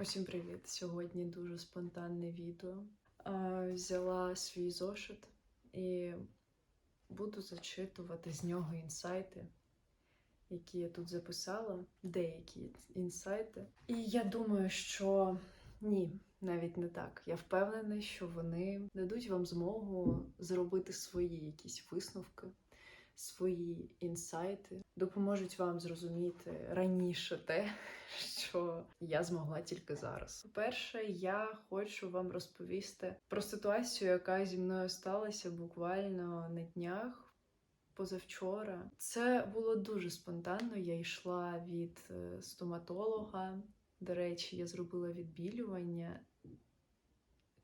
Усім привіт! Сьогодні дуже спонтанне відео. Взяла свій зошит і буду зачитувати з нього інсайти, які я тут записала, деякі інсайти. І я думаю, що ні, навіть не так. Я впевнена, що вони дадуть вам змогу зробити свої якісь висновки, свої інсайти, допоможуть вам зрозуміти раніше те, що я змогла тільки зараз. По-перше, я хочу вам розповісти про ситуацію, яка зі мною сталася буквально на днях. Позавчора це було дуже спонтанно. Я йшла від е, стоматолога. До речі, я зробила відбілювання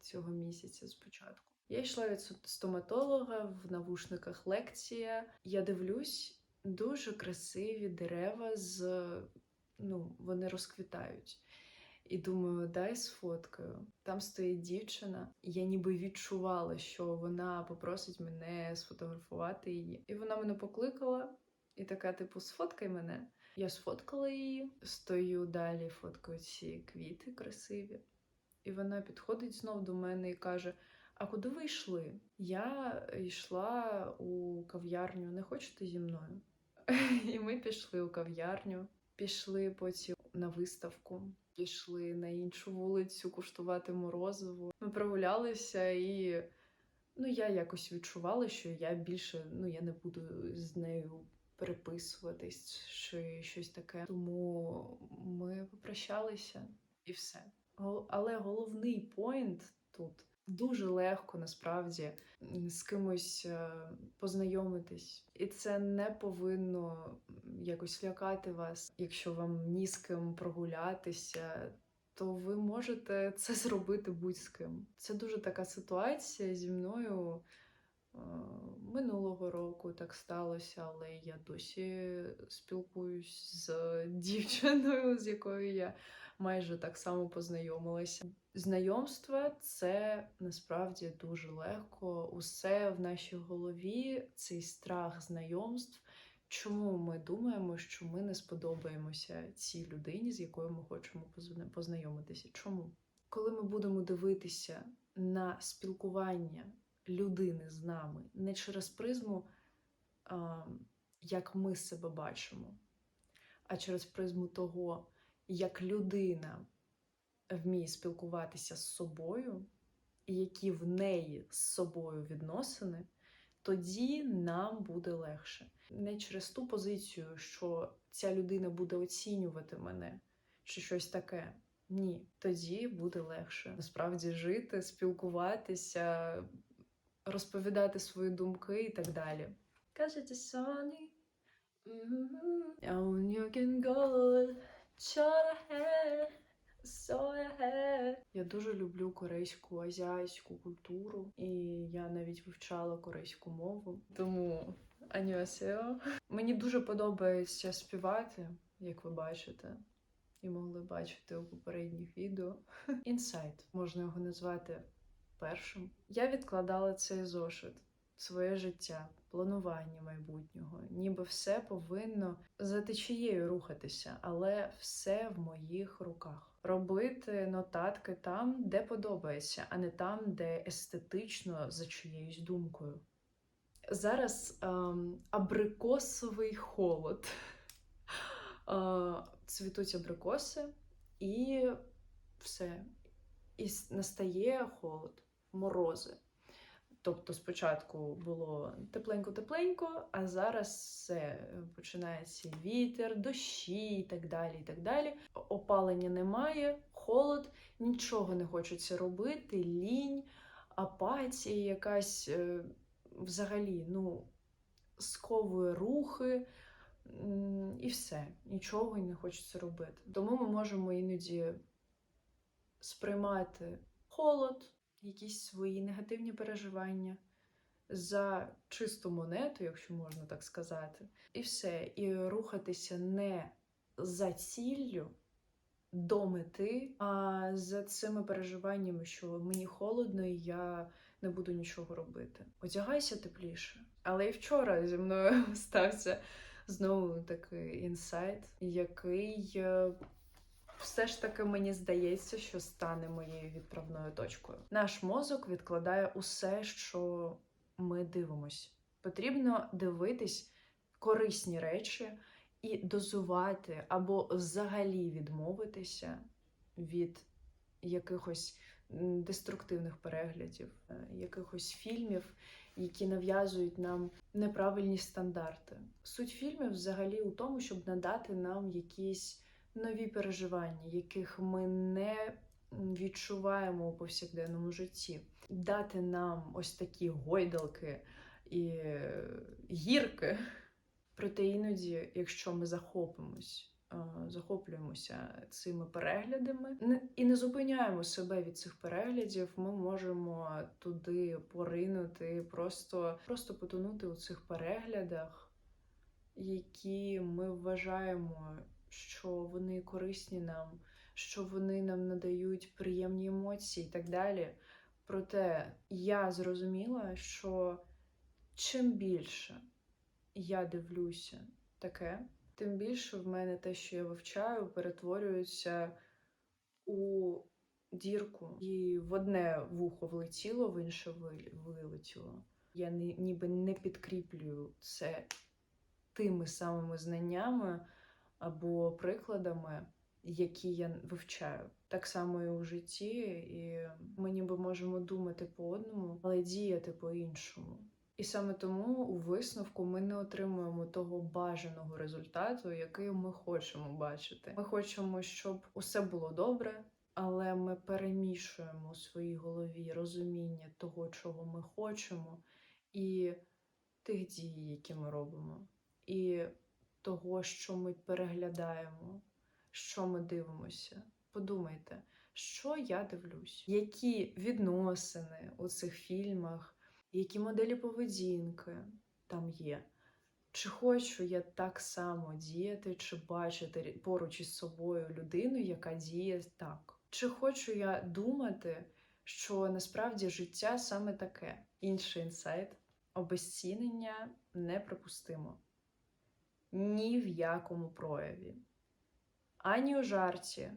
цього місяця спочатку. Я йшла від стоматолога в навушниках лекція. Я дивлюсь дуже красиві дерева з ну, вони розквітають. І думаю, дай сфоткаю. Там стоїть дівчина, я ніби відчувала, що вона попросить мене сфотографувати її. І вона мене покликала і така, типу, сфоткай мене. Я сфоткала її, стою далі, фоткаю ці квіти красиві. І вона підходить знов до мене і каже: А куди ви йшли? Я йшла у кав'ярню, не хочете зі мною? І ми пішли у кав'ярню. Пішли потім на виставку, пішли на іншу вулицю куштувати морозиво. Ми прогулялися, і ну я якось відчувала, що я більше ну я не буду з нею переписуватись чи щось таке. Тому ми попрощалися і все. Але головний поінт тут дуже легко насправді з кимось е, познайомитись, і це не повинно якось лякати вас, якщо вам ні з ким прогулятися. То ви можете це зробити будь-з ким. Це дуже така ситуація зі мною е, минулого року так сталося, але я досі спілкуюсь з дівчиною, з якою я майже так само познайомилася. Знайомства це насправді дуже легко. Усе в нашій голові, цей страх знайомств. Чому ми думаємо, що ми не сподобаємося цій людині, з якою ми хочемо познайомитися? Чому? Коли ми будемо дивитися на спілкування людини з нами не через призму, а, як ми себе бачимо, а через призму того, як людина вміє спілкуватися з собою, і які в неї з собою відносини, тоді нам буде легше. Не через ту позицію, що ця людина буде оцінювати мене, чи щось таке. Ні, тоді буде легше насправді жити, спілкуватися, розповідати свої думки і так далі. Кажете, Соні, on you go, я дуже люблю корейську азіатську культуру, і я навіть вивчала корейську мову. Тому анюасео. Мені дуже подобається співати, як ви бачите, і могли бачити у попередніх відео. Інсайт можна його назвати першим. Я відкладала цей зошит, своє життя планування майбутнього, ніби все повинно за течією рухатися, але все в моїх руках. Робити нотатки там, де подобається, а не там, де естетично за чиєюсь думкою. Зараз ем, абрикосовий холод. Е, цвітуть абрикоси, і все. І настає холод, морози. Тобто спочатку було тепленько-тепленько, а зараз все починається вітер, дощі і так далі. і так далі. Опалення немає, холод, нічого не хочеться робити, лінь, апатія, якась е, взагалі ну, сковує рухи. І все, нічого не хочеться робити. Тому ми можемо іноді сприймати холод, якісь свої негативні переживання за чисту монету, якщо можна так сказати, і все. І рухатися не за ціллю до мети, а за цими переживаннями, що мені холодно, і я не буду нічого робити. Одягайся тепліше. Але і вчора зі мною стався знову такий інсайт, який все ж таки мені здається, що стане моєю відправною точкою. Наш мозок відкладає усе, що ми дивимось. Потрібно дивитись корисні речі і дозувати або взагалі відмовитися від якихось деструктивних переглядів, е, якихось фільмів, які нав'язують нам неправильні стандарти. Суть фільмів взагалі у тому, щоб надати нам якісь нові переживання, яких ми не відчуваємо у повсякденному житті, дати нам ось такі гойдалки і гірки. Проте іноді, якщо ми захопимось, е, захоплюємося цими переглядами і не зупиняємо себе від цих переглядів, ми можемо туди поринути, просто, просто потонути у цих переглядах, які ми вважаємо, що корисні нам, що вони нам надають приємні емоції і так далі. Проте я зрозуміла, що чим більше я дивлюся таке, тим більше в мене те, що я вивчаю, перетворюється у дірку. І в одне вухо влетіло, в інше вил- вилетіло. Я ніби не підкріплюю це тими самими знаннями або прикладами, які я вивчаю. Так само і у житті, і ми ніби можемо думати по одному, але діяти по-іншому. І саме тому у висновку ми не отримуємо того бажаного результату, який ми хочемо бачити. Ми хочемо, щоб усе було добре, але ми перемішуємо у своїй голові розуміння того, чого ми хочемо, і тих дій, які ми робимо, і того, що ми переглядаємо, що ми дивимося. Подумайте, що я дивлюсь, які відносини у цих фільмах які моделі поведінки там є. Чи хочу я так само діяти, чи бачити поруч із собою людину, яка діє так? Чи хочу я думати, що насправді життя саме таке? Інший інсайт обезцінення неприпустимо. Ні в якому прояві. Ані у жарті,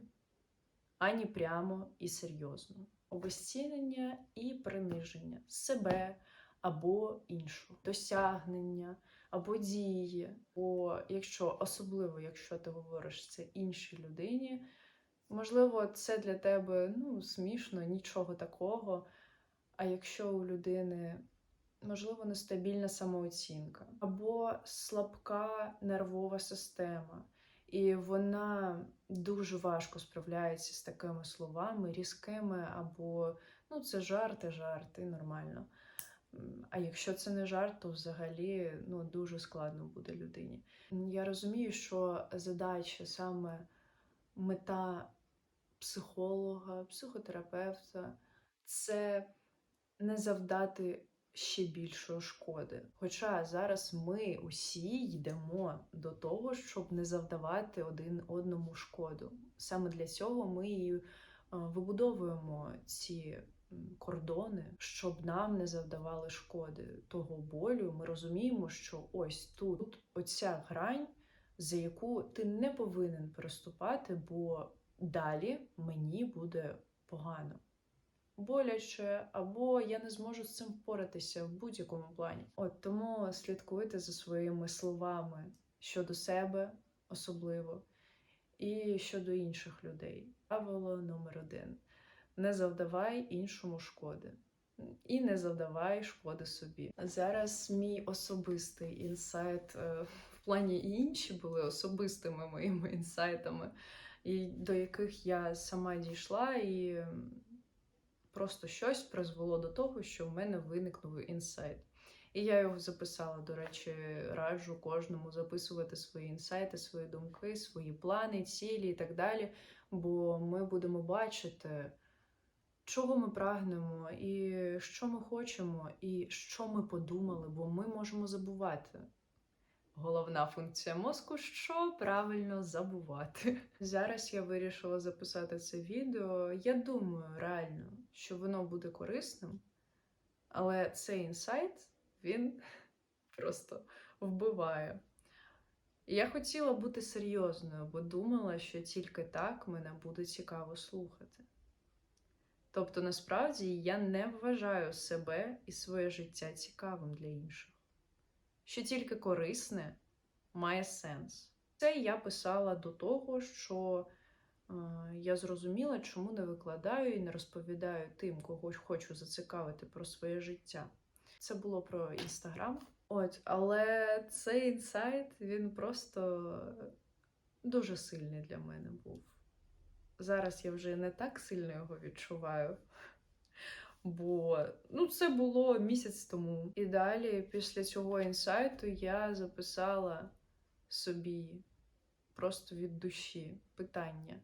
ані прямо і серйозно. Обезцінення і приниження себе або іншого, досягнення або дії. Бо якщо особливо, якщо ти говориш це іншій людині, можливо, це для тебе ну, смішно, нічого такого. А якщо у людини, можливо, нестабільна самооцінка або слабка нервова система, і вона дуже важко справляється з такими словами, різкими, або ну, це жарти, жарти, нормально. А якщо це не жарт, то взагалі ну, дуже складно буде людині. Я розумію, що задача саме мета психолога, психотерапевта це не завдати ще більшої шкоди. Хоча зараз ми усі йдемо до того, щоб не завдавати один одному шкоду. Саме для цього ми і е, вибудовуємо ці кордони, щоб нам не завдавали шкоди того болю. Ми розуміємо, що ось тут, тут оця грань, за яку ти не повинен переступати, бо далі мені буде погано боляче, або я не зможу з цим впоратися в будь-якому плані. От тому слідкуйте за своїми словами щодо себе особливо і щодо інших людей. Правило номер один: не завдавай іншому шкоди. І не завдавай шкоди собі. Зараз мій особистий інсайт е, в плані і інші були особистими моїми інсайтами, і до яких я сама дійшла, і просто щось призвело до того, що в мене виникнув інсайт. І я його записала. До речі, раджу кожному записувати свої інсайти, свої думки, свої плани, цілі і так далі. Бо ми будемо бачити, чого ми прагнемо, і що ми хочемо, і що ми подумали, бо ми можемо забувати. Головна функція мозку що правильно забувати. Зараз я вирішила записати це відео. Я думаю реально, що воно буде корисним, але цей інсайт він просто вбиває. Я хотіла бути серйозною, бо думала, що тільки так мене буде цікаво слухати. Тобто, насправді я не вважаю себе і своє життя цікавим для інших, що тільки корисне має сенс. Це я писала до того, що я зрозуміла, чому не викладаю і не розповідаю тим, кого хочу зацікавити про своє життя. Це було про інстаграм. От, але цей інсайт він просто дуже сильний для мене був. Зараз я вже не так сильно його відчуваю. Бо ну, це було місяць тому. І далі, після цього інсайту, я записала собі просто від душі питання,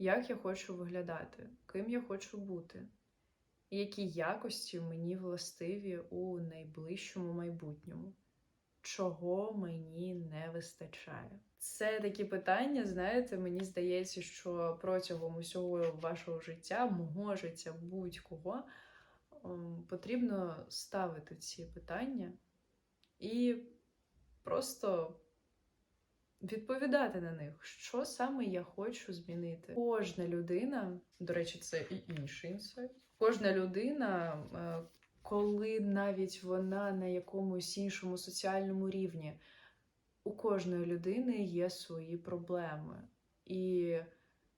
як я хочу виглядати, ким я хочу бути, і які якості мені властиві у найближчому майбутньому, чого мені не вистачає. Це такі питання, знаєте, мені здається, що протягом усього вашого життя, мого життя, будь-кого, ем, потрібно ставити ці питання і просто відповідати на них, що саме я хочу змінити. Кожна людина, до речі, це і інший інсайт. Кожна людина, е, коли навіть вона на якомусь іншому соціальному рівні, у кожної людини є свої проблеми. І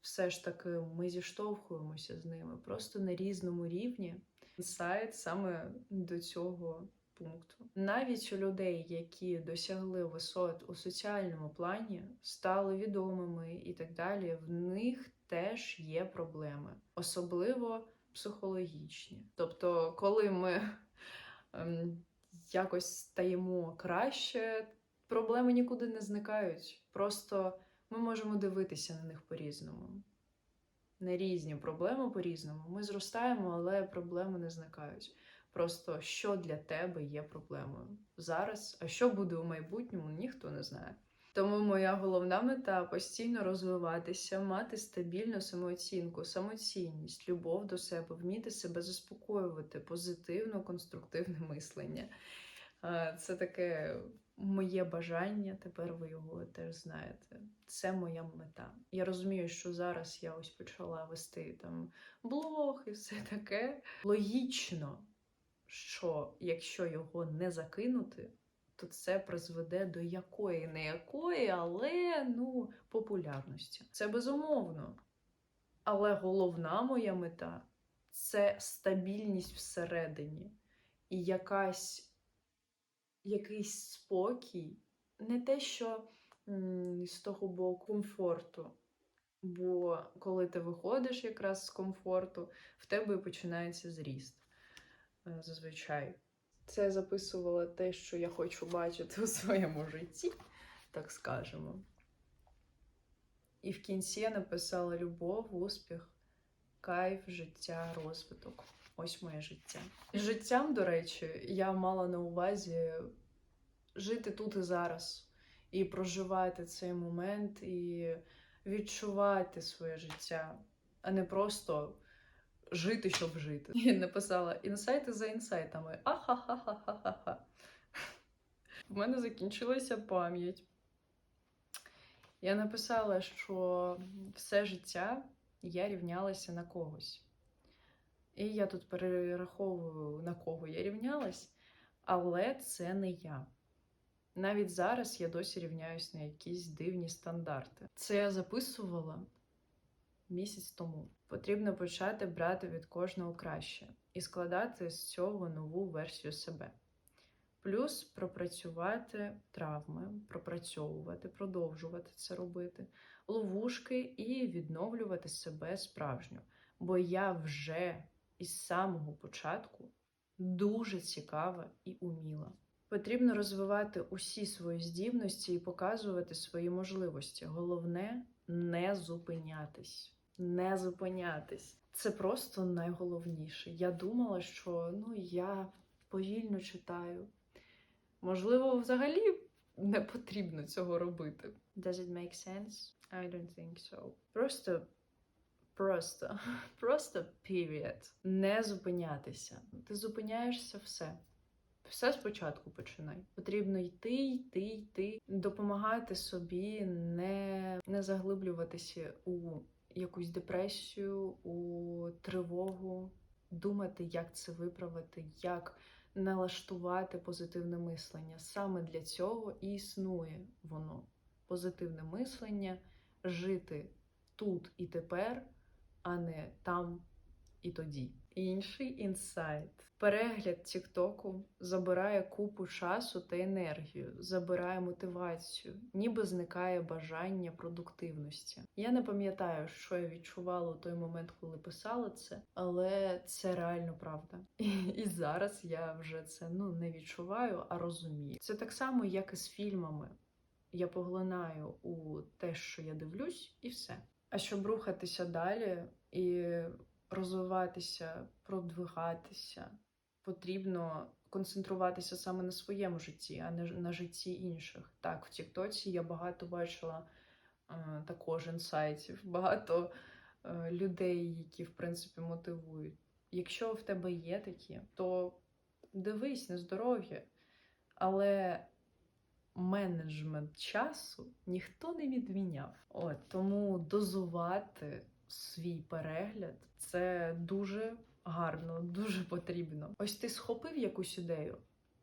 все ж таки ми зіштовхуємося з ними просто на різному рівні. Інсайт саме до цього пункту. Навіть у людей, які досягли висот у соціальному плані, стали відомими і так далі, в них теж є проблеми, особливо психологічні. Тобто, коли ми ем, якось стаємо краще, проблеми нікуди не зникають. Просто ми можемо дивитися на них по-різному. На різні проблеми по-різному. Ми зростаємо, але проблеми не зникають. Просто що для тебе є проблемою зараз, а що буде у майбутньому, ніхто не знає. Тому моя головна мета постійно розвиватися, мати стабільну самооцінку, самоцінність, любов до себе, вміти себе заспокоювати, позитивно, конструктивне мислення. Це таке моє бажання, тепер ви його теж знаєте. Це моя мета. Я розумію, що зараз я ось почала вести там блог і все таке. Логічно, що якщо його не закинути, то це призведе до якої не якої, але ну, популярності. Це безумовно. Але головна моя мета це стабільність всередині і якась якийсь спокій, не те, що м, з того боку комфорту. Бо коли ти виходиш якраз з комфорту, в тебе починається зріст. Е, Зазвичай. Це записувала те, що я хочу бачити у своєму житті, так скажемо. І в кінці я написала любов, успіх, кайф, життя, розвиток. Ось моє життя. І життям, до речі, я мала на увазі жити тут і зараз, і проживати цей момент, і відчувати своє життя, а не просто жити, щоб жити. І написала інсайти за інсайтами. Ахахахахаха. В мене закінчилася пам'ять. Я написала, що все життя я рівнялася на когось. І я тут перераховую, на кого я рівнялась, але це не я. Навіть зараз я досі рівняюсь на якісь дивні стандарти. Це я записувала місяць тому. Потрібно почати брати від кожного краще і складати з цього нову версію себе. Плюс пропрацювати травми, пропрацьовувати, продовжувати це робити, ловушки і відновлювати себе справжньо. Бо я вже із самого початку дуже цікава і уміла. Потрібно розвивати усі свої здібності і показувати свої можливості. Головне не зупинятись. Не зупинятись. Це просто найголовніше. Я думала, що ну я повільно читаю. Можливо, взагалі не потрібно цього робити. Does it make sense? I don't think so. Просто, просто, просто period. Не зупинятися. Ти зупиняєшся все. Все спочатку починай. Потрібно йти, йти, йти, допомагати собі, не, не заглиблюватися у якусь депресію, у тривогу, думати, як це виправити, як налаштувати позитивне мислення. Саме для цього і існує воно. Позитивне мислення, жити тут і тепер, а не там і тоді. Інший інсайт. Перегляд Тіктоку забирає купу часу та енергію, забирає мотивацію, ніби зникає бажання продуктивності. Я не пам'ятаю, що я відчувала у той момент, коли писала це, але це реально правда. І, і зараз я вже це ну не відчуваю, а розумію. Це так само, як і з фільмами. Я поглинаю у те, що я дивлюсь, і все. А щоб рухатися далі і розвиватися, продвигатися, потрібно концентруватися саме на своєму житті, а не на житті інших. Так, в Тіктоці я багато бачила е, також інсайтів, багато е, людей, які в принципі мотивують. Якщо в тебе є такі, то дивись на здоров'я, але менеджмент часу ніхто не відміняв. От тому дозувати свій перегляд це дуже гарно, дуже потрібно. Ось ти схопив якусь ідею,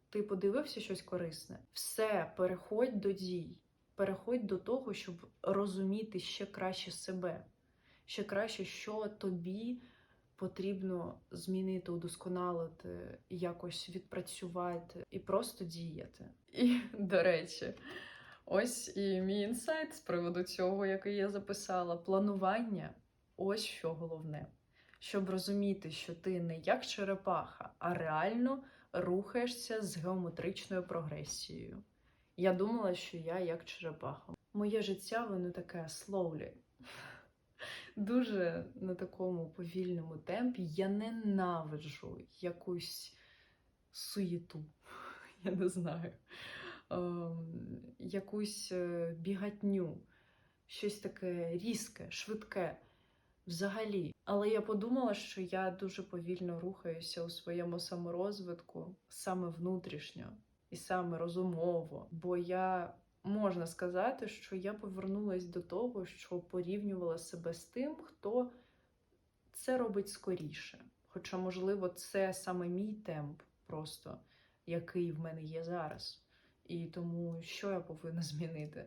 ти подивився щось корисне. Все, переходь до дій, переходь до того, щоб розуміти ще краще себе, ще краще, що тобі потрібно змінити, удосконалити, якось відпрацювати і просто діяти. І, до речі, ось і мій інсайт з приводу цього, який я записала: планування ось що головне. Щоб розуміти, що ти не як черепаха, а реально рухаєшся з геометричною прогресією. Я думала, що я як черепаха. Моє життя воно таке слоулі. Дуже на такому повільному темпі я ненавиджу якусь суєту, я не знаю, ем, якусь е, бігатню, щось таке різке, швидке взагалі. Але я подумала, що я дуже повільно рухаюся у своєму саморозвитку, саме внутрішньо і саме розумово, бо я можна сказати, що я повернулася до того, що порівнювала себе з тим, хто це робить скоріше. Хоча, можливо, це саме мій темп, просто який в мене є зараз. І тому що я повинна змінити?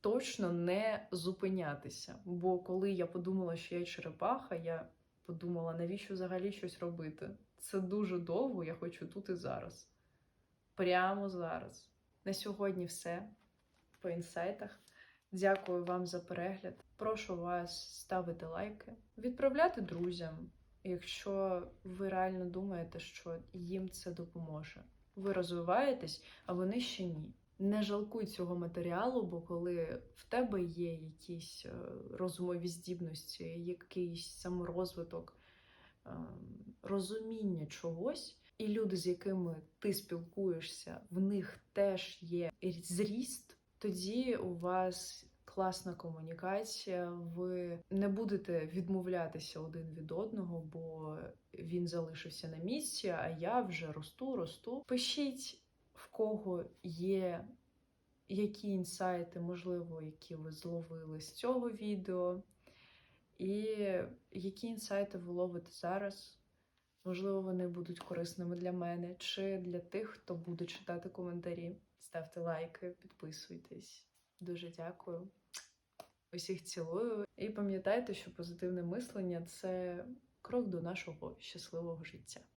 Точно не зупинятися. Бо коли я подумала, що я черепаха, я подумала, навіщо взагалі щось робити? Це дуже довго, я хочу тут і зараз. Прямо зараз. На сьогодні все по інсайтах. Дякую вам за перегляд. Прошу вас ставити лайки, відправляти друзям, якщо ви реально думаєте, що їм це допоможе. Ви розвиваєтесь, а вони ще ні. Не жалкуй цього матеріалу, бо коли в тебе є якісь е, розумові здібності, якийсь саморозвиток, е, розуміння чогось, і люди, з якими ти спілкуєшся, в них теж є зріст, тоді у вас класна комунікація. Ви не будете відмовлятися один від одного, бо він залишився на місці, а я вже росту, росту. Пишіть, в кого є які інсайти, можливо, які ви зловили з цього відео, і які інсайти ви ловите зараз. Можливо, вони будуть корисними для мене чи для тих, хто буде читати коментарі. Ставте лайки, підписуйтесь. Дуже дякую. Усіх цілую. І пам'ятайте, що позитивне мислення це крок до нашого щасливого життя.